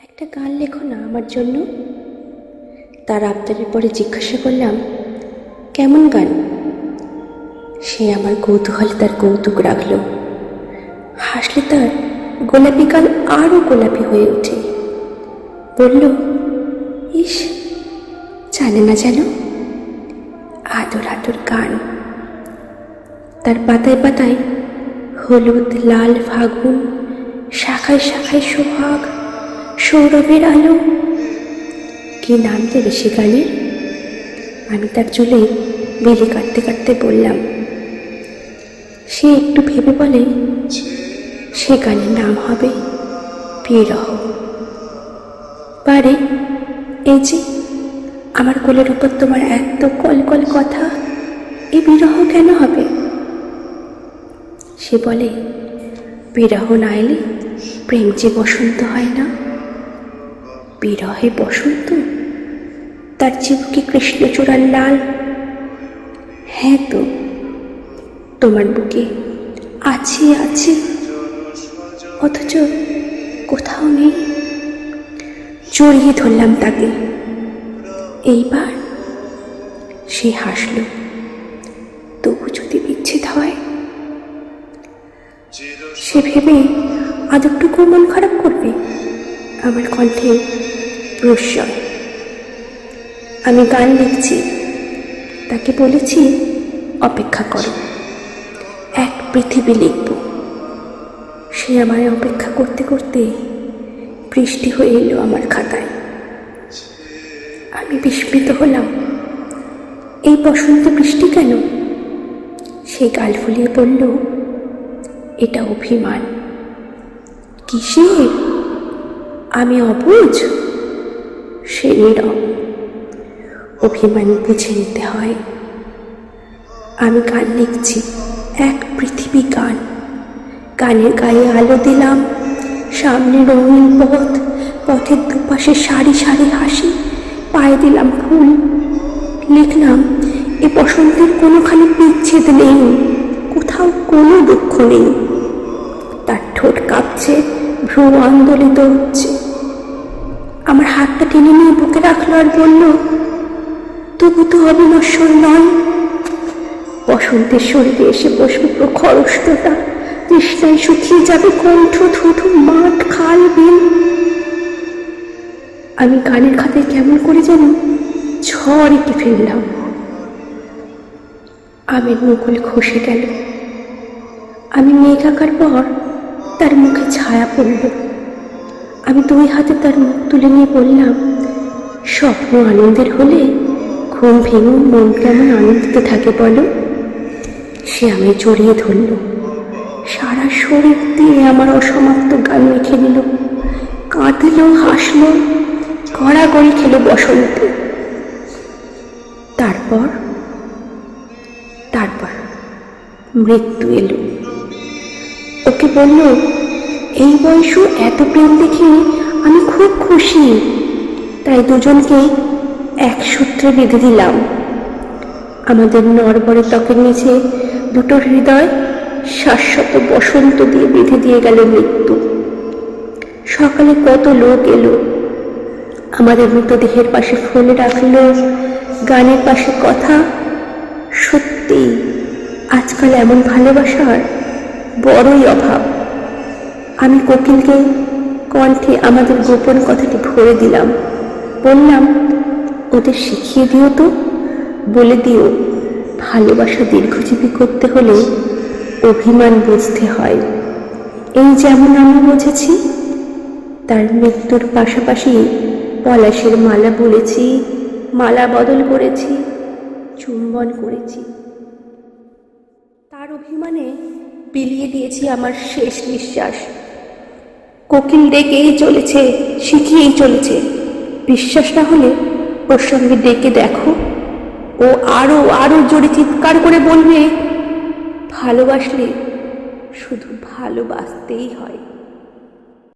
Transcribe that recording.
একটা গান লেখো না আমার জন্য। তার আবদারের পরে জিজ্ঞাসা করলাম, কেমন গান? সে আমার কৌতূহলে তার কৌতুক রাখল। হাসলে তার গোলাপি গান আরও গোলাপি হয়ে ওঠে। বলল, ইস, জানে না যেন আদর আদর গান। তার পাতায় পাতায় হলুদ, লাল, ফাগুন, শাখায় শাখায় সোহাগ সৌরভের আলো। কি নাম দেবে সে গানের? আমি তার চুলে বেলি কাটতে কাটতে বললাম, সে একটু ভেবে বলে, সে গানের নাম হবে বিরহ। পারে, এই যে আমার কোলের উপর তোমার এত কল কল কথা, এ বিরহ কেন হবে? সে বলে, বিরহ না এলে প্রেম যে বসন্ত হয় না। বিরহে বসন্ত। তার চিবুকে কৃষ্ণচূড়ার লাল? হ্যাঁ তো, তোমার বুকে আছে আছে। অথচ কোথাও নেই। জড়িয়ে ধরলাম তাকে। এইবার সে হাসল। তবু যদি বিচ্ছেদ হয়, সে ভেবে আদরটুকু মন খারাপ করবে। আমার কণ্ঠে প্রশ্রয় আমি গান লিখছি, তাকে বলেছি, অপেক্ষা করো। এক পৃথিবী লিখব। সে আমায় অপেক্ষা করতে করতে বৃষ্টি হয়ে এলো আমার খাতায়। আমি বিস্মিত হলাম, এই বসন্ত বৃষ্টি কেন? সে গাল ফুলিয়ে বলল, এটা অভিমান। কিসের? আমি অবুঝ? সে নীরব। অভিমান বুঝে নিতে হয়। আমি গান লিখছি, এক পৃথিবী গান। গানের গায়ে আলো দিলাম, সামনে রঙিন পথ, পথের দুপাশে সারি সারি হাসি, পায়ে দিলাম ফুল। লিখলাম, এ বসন্তের কোনোখানে বিচ্ছেদ নেই, কোথাও কোনো দুঃখ নেই। তার ঠোঁট কাঁপছে, ভ্রু আন্দোলিত হচ্ছে। আমার হাতটা টেনে নিয়ে বুকে রাখল আর বলল, তবু তো হবে অবিনশ্বর নয়। বসন্তের শরীরে এসে বসবে প্রখর উষ্ণতা তৃষ্ণায় শুকিয়ে যাবে কণ্ঠ থুথু মাঠ, খাল, বিল। আমি গানের খাতায় কেমন করে যেন ঝড় এঁকে ফেললাম। আমের মুকুল খসে গেল। আমি মেঘ আঁকার পর তার মুখে ছায়া পড়ল। আমি দুই হাতে তার মুখ তুলে নিয়ে বললাম, স্বপ্ন আনন্দের হলে ঘুম ভেঙে মন কেমন আনন্দিত থাকে বলো? সে আমি জড়িয়ে ধরল। সারা শরীর দিয়ে আমার অসমাপ্ত গান মেখে নিল। কাঁদলো, হাসলো, গড়াগড়ি খেলো বসন্ত। তারপর তারপর মৃত্যু এলো। ওকে বলল এই বয়সও এত প্রেম দেখে আমি খুব খুশি। তাই দুজনকে এক সূত্রে বেঁধে দিলাম। আমাদের নরবরে ত্বকের নিচে দুটো হৃদয় শাশ্বত বসন্ত দিয়ে বেঁধে দিয়ে গেল মৃত্যু। সকালে কত লোক এলো। আমাদের মৃতদেহের পাশে ফুল রাখল, গানের পাশে কথা। সত্যি আজকাল এমন ভালোবাসার বড়ই অভাব। আমি কোকিলকে কণ্ঠে আমাদের গোপন কথাটি ভরে দিলাম। বললাম, ওদের শিখিয়ে দিও তো। বলে দিও, ভালোবাসা দীর্ঘজীবী করতে হলে অভিমান বুঝতে হয়। এই যেমন আমি বুঝেছি, তার মৃত্যুর পাশাপাশি পলাশের মালা বলেছি, মালা বদল করেছি, চুম্বন করেছি। তার অভিমানে বিলিয়ে দিয়েছি আমার শেষ নিঃশ্বাস। কোকিল ডেকেই চলেছে, শিখিয়েই চলেছে। বিশ্বাস না হলে ওর সঙ্গে ডেকে দেখো। ও আরও আরও জোরে চিৎকার করে বলবে, ভালোবাসলে শুধু ভালোবাসতেই হয়।